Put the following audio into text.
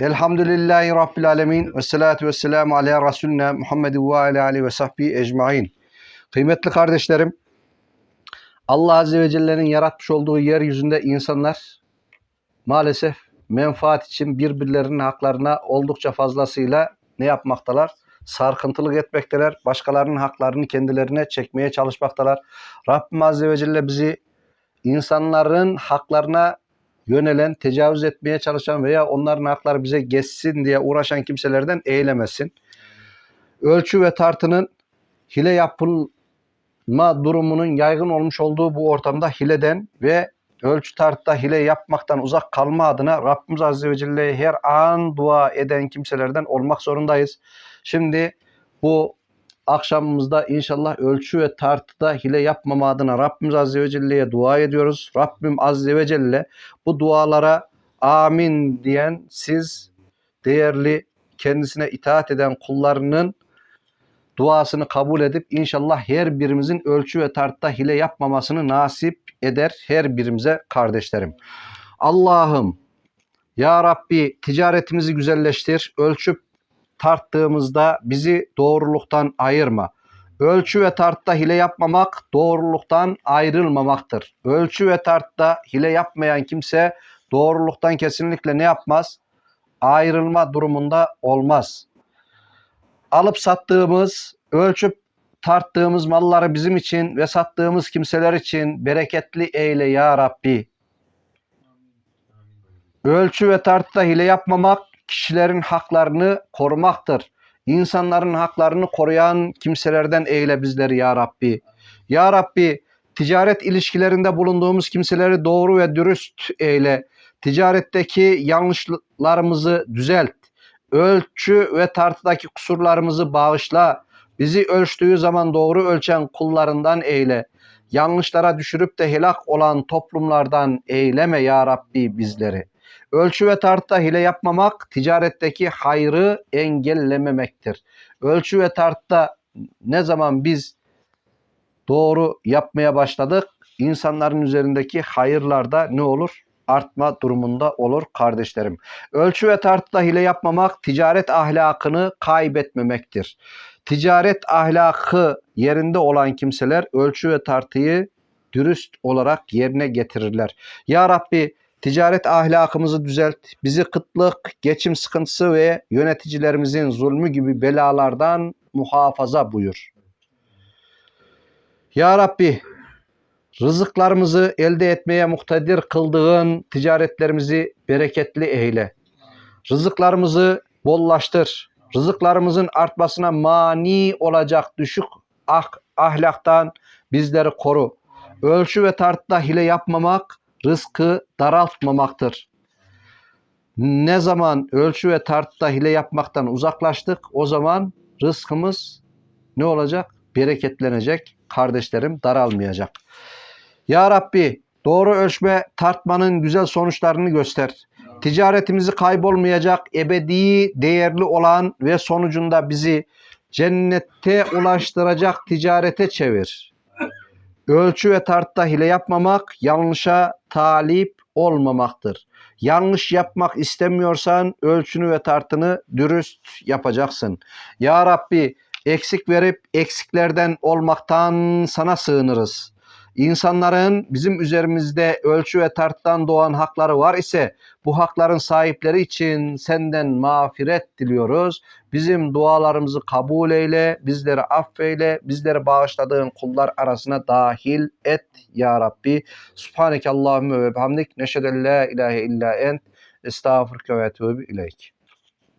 Elhamdülillahi Rabbil Alemin ve salatu ve selamu ala Resulüne Muhammedin ve ala alihi ve sahbihi ecmain. Kıymetli kardeşlerim, Allah Azze ve Celle'nin yaratmış olduğu yeryüzünde insanlar maalesef menfaat için birbirlerinin haklarına oldukça fazlasıyla ne yapmaktalar? Sarkıntılık etmekteler. Başkalarının haklarını kendilerine çekmeye çalışmaktalar. Rabbim Azze ve Celle bizi insanların haklarına yönelen, tecavüz etmeye çalışan veya onların hakları bize geçsin diye uğraşan kimselerden eylemesin. Ölçü ve tartının hile yapılma durumunun yaygın olmuş olduğu bu ortamda hileden ve ölçü tartıda hile yapmaktan uzak kalma adına Rabbimiz Azze ve Celle'ye her an dua eden kimselerden olmak zorundayız. Şimdi bu akşamımızda inşallah ölçü ve tartıda hile yapmama adına Rabbimiz Azze ve Celle'ye dua ediyoruz. Rabbim Azze ve Celle bu dualara amin diyen siz değerli kendisine itaat eden kullarının duasını kabul edip inşallah her birimizin ölçü ve tartıda hile yapmamasını nasip eder her birimize kardeşlerim. Allah'ım ya Rabbi ticaretimizi güzelleştir. Ölçüp tarttığımızda bizi doğruluktan ayırma. Ölçü ve tartta hile yapmamak doğruluktan ayrılmamaktır. Ölçü ve tartta hile yapmayan kimse doğruluktan kesinlikle ne yapmaz? Ayrılma durumunda olmaz. Alıp sattığımız, ölçüp tarttığımız malları bizim için ve sattığımız kimseler için bereketli eyle ya Rabbi. Ölçü ve tartıda hile yapmamak kişilerin haklarını korumaktır. İnsanların haklarını koruyan kimselerden eyle bizleri ya Rabbi. Ya Rabbi ticaret ilişkilerinde bulunduğumuz kimseleri doğru ve dürüst eyle. Ticaretteki yanlışlarımızı düzelt. Ölçü ve tartıdaki kusurlarımızı bağışla. Bizi ölçtüğü zaman doğru ölçen kullarından eyle. Yanlışlara düşürüp de helak olan toplumlardan eyleme ya Rabbi bizleri. Ölçü ve tartıda hile yapmamak ticaretteki hayrı engellememektir. Ölçü ve tartıda ne zaman biz doğru yapmaya başladık insanların üzerindeki hayırlarda ne olur? Artma durumunda olur kardeşlerim. Ölçü ve tartıda hile yapmamak ticaret ahlakını kaybetmemektir. Ticaret ahlakı yerinde olan kimseler ölçü ve tartıyı dürüst olarak yerine getirirler. Ya Rabbi Ticaret ahlakımızı düzelt. Bizi kıtlık, geçim sıkıntısı ve yöneticilerimizin zulmü gibi belalardan muhafaza buyur. Ya Rabbi rızıklarımızı elde etmeye muhtedir kıldığın ticaretlerimizi bereketli eyle. Rızıklarımızı bollaştır. Rızıklarımızın artmasına mani olacak düşük ah, ahlaktan bizleri koru. Ölçü ve tartıda hile yapmamak, rızkı daraltmamaktır. Ne zaman ölçü ve tartıda hile yapmaktan uzaklaştık o zaman rızkımız ne olacak? Bereketlenecek. Kardeşlerim daralmayacak. Ya Rabbi doğru ölçme tartmanın güzel sonuçlarını göster. Ticaretimizi kaybolmayacak, ebedi değerli olan ve sonucunda bizi cennette ulaştıracak ticarete çevir. Ölçü ve tartta hile yapmamak, yanlışa talip olmamaktır. Yanlış yapmak istemiyorsan ölçünü ve tartını dürüst yapacaksın. Ya Rabbi eksik verip eksiklerden olmaktan sana sığınırız. İnsanların bizim üzerimizde ölçü ve tarttan doğan hakları var ise bu hakların sahipleri için senden mağfiret diliyoruz. Bizim dualarımızı kabul eyle, bizleri affeyle, bizleri bağışladığın kullar arasına dahil et ya Rabbi. Subhaneke Allahümme ve bihamdik. Neşheden la ilahe illa ent. Estağfurke ve etûbü ileyk.